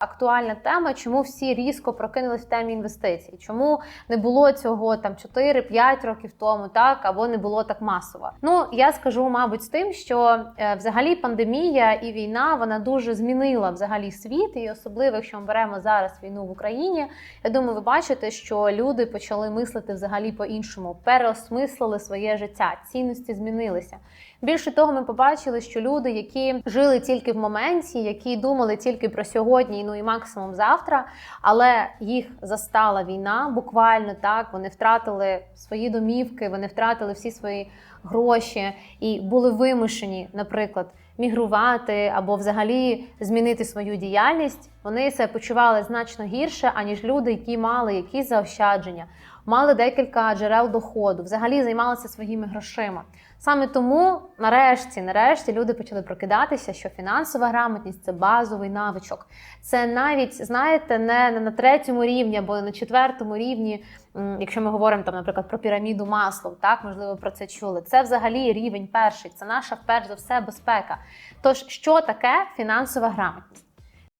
Актуальна тема, чому всі різко прокинулись в темі інвестицій, чому не було цього там 4-5 років тому, так або не було так масово. Ну я скажу, мабуть, з тим, що е, взагалі пандемія і війна вона дуже змінила взагалі світ, і особливо, якщо ми беремо зараз війну в Україні. Я думаю, ви бачите, що люди почали мислити взагалі по-іншому, переосмислили своє життя, цінності змінилися. Більше того, ми побачили, що люди, які жили тільки в моменті, які думали тільки про сьогодні, ну і максимум завтра, але їх застала війна, буквально так. Вони втратили свої домівки, вони втратили всі свої гроші і були вимушені, наприклад, мігрувати або взагалі змінити свою діяльність. Вони себе почували значно гірше, аніж люди, які мали якісь заощадження, мали декілька джерел доходу, взагалі займалися своїми грошима. Саме тому, нарешті, нарешті, люди почали прокидатися, що фінансова грамотність це базовий навичок. Це навіть, знаєте, не на третьому рівні або на четвертому рівні, якщо ми говоримо там, наприклад, про піраміду маслов, так можливо про це чули. Це взагалі рівень перший. Це наша перш за все безпека. Тож, що таке фінансова грамотність?